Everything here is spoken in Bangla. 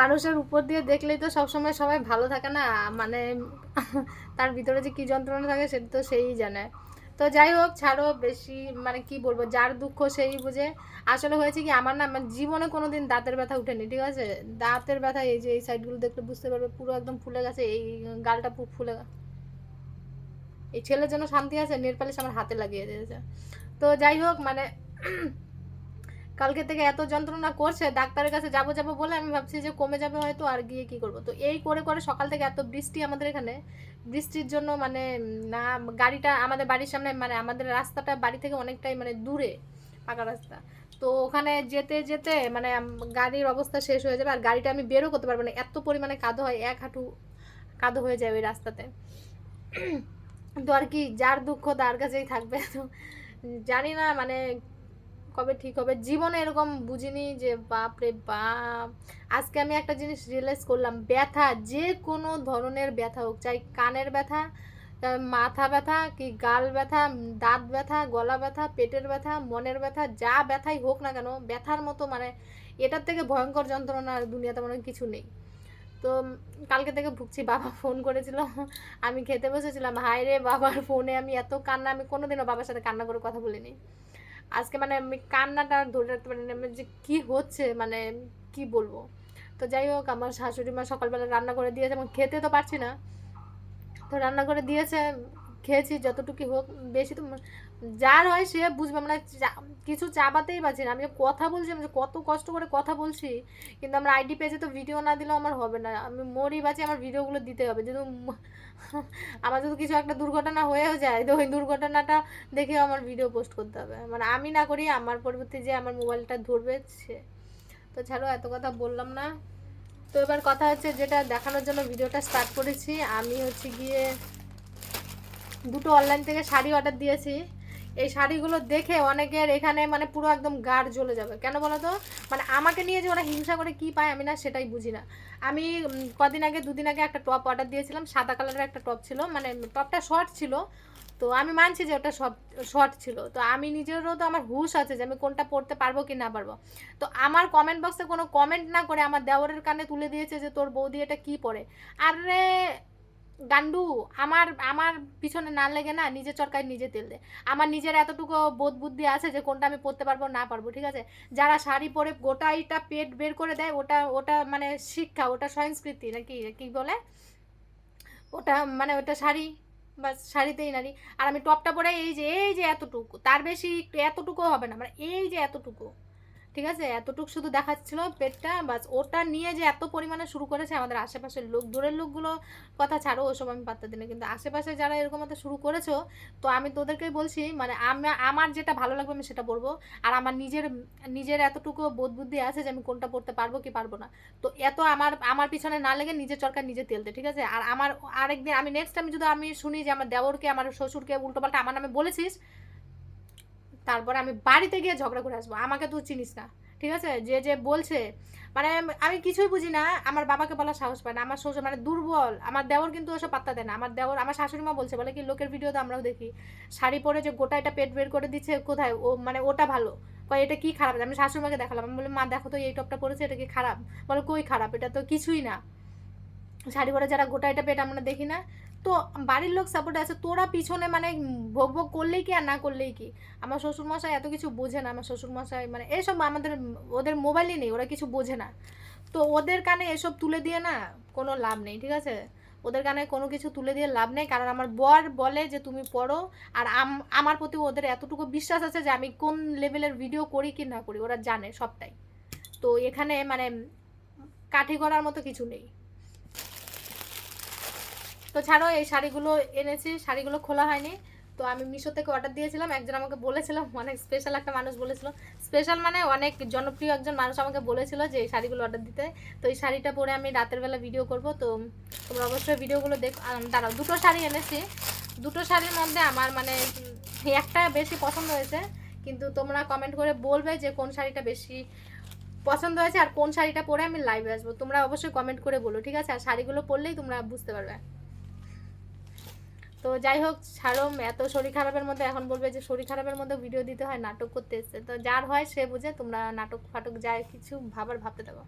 মানুষের উপর দিয়ে দেখলেই তো সবসময় সবাই ভালো থাকে না মানে তার ভিতরে যে কী যন্ত্রণা থাকে সেটা তো সেই জানে। তো যাই হোক, ছাড়ো, বেশি মানে কি বলব, যার দুঃখ সেই বুঝে। আসলে হয়েছে কি, আমার না মানে জীবনে কোনো দিন দাঁতের ব্যথা উঠেনি, ঠিক আছে? দাঁতের ব্যথা এই যে, এই সাইডগুলো দেখলে বুঝতে পারবে, পুরো একদম ফুলে গেছে, এই গালটা পুরো ফুলে এই ছেলের জন্য শান্তি আছে নেল পালিশ আমার হাতে লাগিয়ে দিয়েছে। তো যাই হোক মানে কালকে থেকে এত যন্ত্রণা করছে, ডাক্তারের কাছে যাব যাব বলে আমি ভাবছি যে কমে যাবে হয়তো, আর গিয়ে কি করব? তো এই করে করে সকাল থেকে এত বৃষ্টি আমাদের এখানে, বৃষ্টির জন্য মানে না, গাড়িটা আমাদের বাড়ির সামনে মানে আমাদের রাস্তাটা বাড়ি থেকে অনেকটাই মানে দূরে, পাকা রাস্তা। তো ওখানে যেতে যেতে মানে গাড়ির অবস্থা শেষ হয়ে যাবে, আর গাড়িটা আমি বেরও করতে পারব না, এত পরিমাণে কাদো হয়, এক হাঁটু কাদো হয়ে যায় ওই রাস্তাতে। তো আর কি, যার দুঃখ তার কাছেই থাকবে। তো জানি না মানে কবে ঠিক হবে? জীবনে এরকম বুঝিনি যে, বাপ রে বাপ। আজকে আমি একটা জিনিস রিয়েলাইজ করলাম, ব্যথা, যে কোনো ধরনের ব্যথা হোক, চাই কানের ব্যথা মাথা ব্যথা, কি গাল ব্যথা, দাঁত ব্যথা, গলা ব্যথা, পেটের ব্যথা, মনের ব্যথা, যা ব্যথাই হোক না কেন, ব্যথার মতো মানে এটার থেকে ভয়ঙ্কর যন্ত্রণা দুনিয়াতে মনে কিছু নেই। তো কালকে থেকে ভুগছি, বাবা ফোন করেছিল, আমি খেতে বসেছিলাম, হায় রে বাবার ফোনে আমি এত কান্না, আমি কোনোদিনও বাবার সাথে কান্না করে কথা বলিনি। আজকে মানে আমি কান্নাটা ধরে রাখতে পারি না যে কি হচ্ছে মানে কি বলব? তো যাই হোক, আমার শাশুড়ি মা সকালবেলা রান্না করে দিয়েছে, এবং খেতে তো পারছি না। তো রান্না করে দিয়েছে খেয়েছি যতটুকু হোক, বেশি তো যার হয় সে বুঝবে। চা- কিছু চাবাতেই পারছি না। আমি কথা বলছি, আমি যে কত কষ্ট করে কথা বলছি, কিন্তু আমার আইডি পেজে তো ভিডিও না দিলেও আমার হবে না। আমি মরি বাঁচি, আমার ভিডিওগুলো দিতে হবে। যেহেতু আমার যদি কিছু একটা দুর্ঘটনা হয়েও যায়, তো ওই দুর্ঘটনাটা দেখে আমার ভিডিও পোস্ট করতে হবে। মানে আমি না করি, আমার পরবর্তী যে আমার মোবাইলটা ধরবে, সে। তো ছাড়ো, এত কথা বললাম না। তো এবার কথা হচ্ছে, যেটা দেখানোর জন্য ভিডিওটা স্টার্ট করেছি, আমি হচ্ছে গিয়ে দুটো অনলাইন থেকে শাড়ি অর্ডার দিয়েছি। এই শাড়িগুলো দেখে অনেকের এখানে মানে পুরো একদম গাঢ় জ্বলে যাবে। কেন বলো তো? মানে আমাকে নিয়ে যে ওরা হিংসা করে কি পায় আমি না সেটাই বুঝি না। আমি কদিন আগে, দুদিন আগে একটা টপ অর্ডার দিয়েছিলাম, সাদা কালারের একটা টপ ছিল মানে টপটা শর্ট ছিল। তো আমি মানছি যে ওটা সব শর্ট ছিল। তো আমি নিজেরও তো আমার হুশ আছে যে আমি কোনটা পড়তে পারব কি না পারব। তো আমার কমেন্ট বক্সে কোনো কমেন্ট না করে আমার দেওরের কানে তুলে দিয়েছে যে তোর বৌদি এটা কি পরে? আরে গান্ডু, আমার আমার পিছনে না লেগে না নিজের চরকায় নিজে তেল দে। আমার নিজের এতটুকু বোধ বুদ্ধি আছে যে কোনটা আমি পরতে পারব, না পারব, ঠিক আছে? যারা শাড়ি পরে গোটাইটা পেট বের করে দেয়, ওটা ওটা মানে শিক্ষা, ওটা সংস্কৃতি নাকি কি বলে? ওটা মানে ওটা শাড়ি বা শাড়িতেই নারী। আর আমি টপটা পরে এই যে এই যে এতটুকু, তার বেশি এতটুকু হবে না মানে এই যে এতটুকু। ঠিক আছে? এতটুকু শুধু দেখাচ্ছিল পেটটা, বাস ওটা নিয়ে যে এত পরিমাণে শুরু করেছে আমাদের আশেপাশের লোক, দূরের লোকগুলো কথা ছাড়ো, ওসব আমি পাত্তা দিই না কিন্তু আশেপাশে যারা এরকম একটা শুরু করেছ, তো আমি তোদেরকেই বলছি মানে আমি, আমার যেটা ভালো লাগবে আমি সেটা বলব, আর আমার নিজের নিজের এতটুকু বোধ বুদ্ধি আছে যে আমি কোনটা পড়তে পারব কি পারব না। তো এত আমার আমার পিছনে না লেগে নিজের চরকার নিজে তেলতে ঠিক আছে? আর আমার আরেকদিন আমি নেক্সট টাইম যদি আমি শুনি যে আমার দেওরকে, আমার শ্বশুরকে, উল্টোপাল্টা আমার নামে বলেছিস তারপরে আমি বাড়িতে গিয়ে ঝগড়া করে আসব। আমাকে তুই চিনিস না, ঠিক আছে? যে যে বলছে মানে আমি কিছুই বুঝি না, আমার বাবাকে বলার সাহস পায় না, আমার শ্বশুর মানে দুর্বল, আমার দেওর কিন্তু ওসব পাত্তা দেয় না, আমার দেওর, আমার শাশুড়ি মা বলছে, বলে কি, লোকের ভিডিও তো আমরাও দেখি, শাড়ি পরে যে গোটা এটা পেট বের করে দিচ্ছে, কোথায়? ও মানে ওটা ভালো, কয়, এটা কি খারাপ? আমি শাশুড়ি মাকে দেখালাম, আমি বললাম, মা, দেখো তো এই টপটা পরেছে, এটা কি খারাপ? বলে, কই খারাপ? এটা তো কিছুই না। শাড়ি পরে যারা গোটা এটা পেট আমরা দেখি না তো বাড়ির লোক সাপোর্ট আছে। তোরা পিছনে মানে ভোগ ভোগ করলেই কি আর না করলেই কি? আমার শ্বশুরমশাই এত কিছু বোঝে না। আমার শ্বশুরমশাই মানে এসব আমাদের, ওদের মোবাইলই নেই। ওরা কিছু বোঝে না। তো ওদের কানে এসব তুলে দিয়ে না কোনো লাভ নেই, ঠিক আছে? ওদের কানে কোনো কিছু তুলে দিয়ে লাভ নেই। কারণ আমার বর বলে যে, তুমি পড়ো। আর আম- আমার প্রতি ওদের এতটুকু বিশ্বাস আছে যে, আমি কোন লেভেলের ভিডিও করি কি না করি, ওরা জানে সবটাই। তো এখানে মানে কাঠি করার মতো কিছু নেই। তো ছাড়ো, এই শাড়িগুলো এনেছি, শাড়িগুলো খোলা হয়নি। তো আমি মিশো থেকে অর্ডার দিয়েছিলাম, একজন আমাকে বলেছিলাম অনেক স্পেশাল একটা মানুষ বলেছিল। স্পেশাল মানে অনেক জনপ্রিয় একজন মানুষ আমাকে বলেছিল যে এই শাড়িগুলো অর্ডার দিতে। তো এই শাড়িটা পরে আমি রাতের বেলা ভিডিও করব, তো তোমরা অবশ্যই ভিডিওগুলো দেখ। দাঁড়াও, দুটো শাড়ি এনেছি। দুটো শাড়ির মধ্যে আমার মানে একটা বেশি পছন্দ হয়েছে, কিন্তু তোমরা কমেন্ট করে বলবে যে কোন শাড়িটা বেশি পছন্দ হয়েছে আর কোন শাড়িটা পরে আমি লাইভে আসব। তোমরা অবশ্যই কমেন্ট করে বলো, ঠিক আছে? আর শাড়িগুলো পরলেই তোমরা বুঝতে পারবে। তো যাই হোক, সারম, এত শরীর খারাপের মধ্যে এখন বলবে যে শরীর খারাপের মধ্যে ভিডিও দিতে হয়, নাটক করতে এসছে। তো যার হয় সে বুঝে তোমরা নাটক ফাটক যায় কিছু ভাবার, ভাবতে দেবো